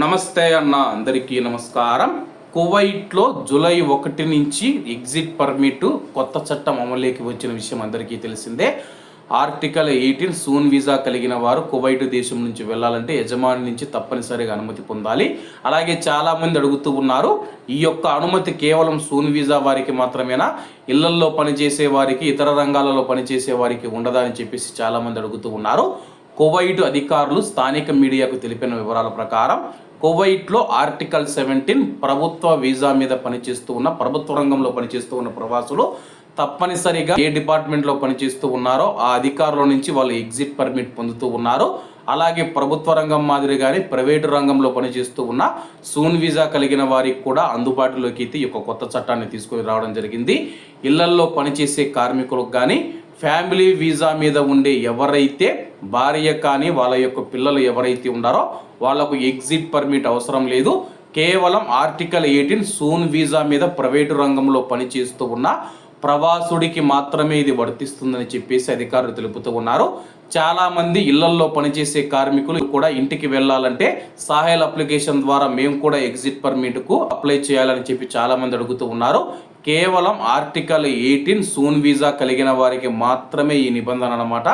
నమస్తే అన్న అందరికీ నమస్కారం. కువైట్లో జూలై ఒకటి నుంచి ఎగ్జిట్ పర్మిట్ కొత్త చట్టం అమలులోకి వచ్చిన విషయం అందరికీ తెలిసిందే. ఆర్టికల్ ఎయిటీన్ సూన్ వీసా కలిగిన వారు కువైట్ దేశం నుంచి వెళ్ళాలంటే యజమాని నుంచి తప్పనిసరిగా అనుమతి పొందాలి. అలాగే చాలామంది అడుగుతూ ఉన్నారు ఈ యొక్క అనుమతి కేవలం సూన్ వీసా వారికి మాత్రమేనా? ఇళ్ళల్లో పనిచేసే వారికి ఇతర రంగాలలో పనిచేసే వారికి ఉండదా అని చెప్పేసి చాలామంది అడుగుతూ ఉన్నారు. కువైట్ అధికారులు స్థానిక మీడియాకు తెలిపిన వివరాల ప్రకారం కువైట్లో ఆర్టికల్ సెవెంటీన్ ప్రభుత్వ వీసా మీద పనిచేస్తూ ఉన్న ప్రభుత్వ రంగంలో పనిచేస్తూ ఉన్న ప్రవాసులు తప్పనిసరిగా ఏ డిపార్ట్మెంట్లో పనిచేస్తూ ఉన్నారో ఆ అధికారుల నుంచి వాళ్ళు ఎగ్జిట్ పర్మిట్ పొందుతూ ఉన్నారు. అలాగే ప్రభుత్వ రంగం మాదిరిగానే ప్రైవేటు రంగంలో పనిచేస్తూ ఉన్న సూన్ వీసా కలిగిన వారికి కూడా అందుబాటులోకి అయితే ఈ యొక్క కొత్త చట్టాన్ని తీసుకొని రావడం జరిగింది. ఇళ్ళల్లో పనిచేసే కార్మికులకు కానీ ఫ్యామిలీ వీసా మీద ఉండే ఎవరైతే భార్య కానీ వాళ్ళ యొక్క పిల్లలు ఎవరైతే ఉన్నారో వాళ్ళకు ఎగ్జిట్ పర్మిట్ అవసరం లేదు. కేవలం ఆర్టికల్ ఎయిటీన్ సూన్ వీసా మీద ప్రైవేటు రంగంలో పనిచేస్తూ ఉన్న ప్రవాసుడికి మాత్రమే ఇది వర్తిస్తుందని చెప్పేసి అధికారులు తెలుపుతూ ఉన్నారు. చాలామంది ఇళ్ళల్లో పనిచేసే కార్మికులు కూడా ఇంటికి వెళ్ళాలంటే సాహెల్ అప్లికేషన్ ద్వారా మేము కూడా ఎగ్జిట్ పర్మిట్కు అప్లై చేయాలని చెప్పి చాలామంది అడుగుతూ ఉన్నారు. కేవలం ఆర్టికల్ ఎయిటీన్ సూన్ వీసా కలిగిన వారికి మాత్రమే ఈ నిబంధన అనమాట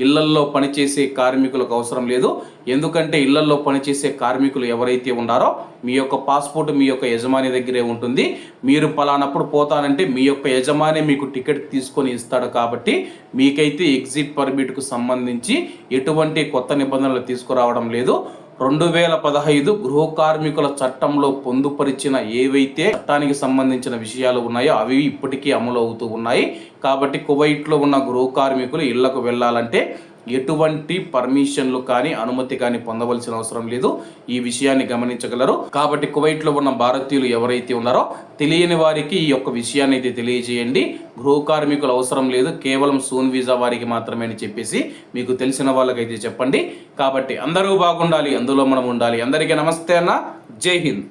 ఇళ్ళల్లో పనిచేసే కార్మికులకు అవసరం లేదు. ఎందుకంటే ఇళ్ళల్లో పనిచేసే కార్మికులు ఎవరైతే ఉన్నారో మీ యొక్క పాస్పోర్ట్ మీ యొక్క యజమాని దగ్గరే ఉంటుంది. మీరు పలానప్పుడు పోతానంటే మీ యొక్క యజమాని మీకు టికెట్ తీసుకొని ఇస్తాడు కాబట్టి మీకైతే ఎగ్జిట్ పర్మిట్కు సంబంధించి ఎటువంటి కొత్త నిబంధనలు తీసుకురావడం లేదు. రెండు వేల పదహైదు గృహ కార్మికుల చట్టంలో పొందుపరిచిన ఏవైతే చట్టానికి సంబంధించిన విషయాలు ఉన్నాయో అవి ఇప్పటికీ అమలు అవుతూ ఉన్నాయి. కాబట్టి కువైట్లో ఉన్న గృహ కార్మికులు ఇళ్ళకు వెళ్ళాలంటే ఎటువంటి పర్మిషన్లు కానీ అనుమతి కానీ పొందవలసిన అవసరం లేదు. ఈ విషయాన్ని గమనించగలరు. కాబట్టి కువైట్లో ఉన్న భారతీయులు ఎవరైతే ఉన్నారో తెలియని వారికి ఈ యొక్క విషయాన్ని అయితే తెలియజేయండి. గృహ కార్మికులు అవసరం లేదు. కేవలం సూన్ వీసా వారికి మాత్రమే అని చెప్పేసి మీకు తెలిసిన వాళ్ళకైతే చెప్పండి. కాబట్టి అందరూ బాగుండాలి. అందులో మనం ఉండాలి. అందరికీ నమస్తే అన్న. జై హింద్.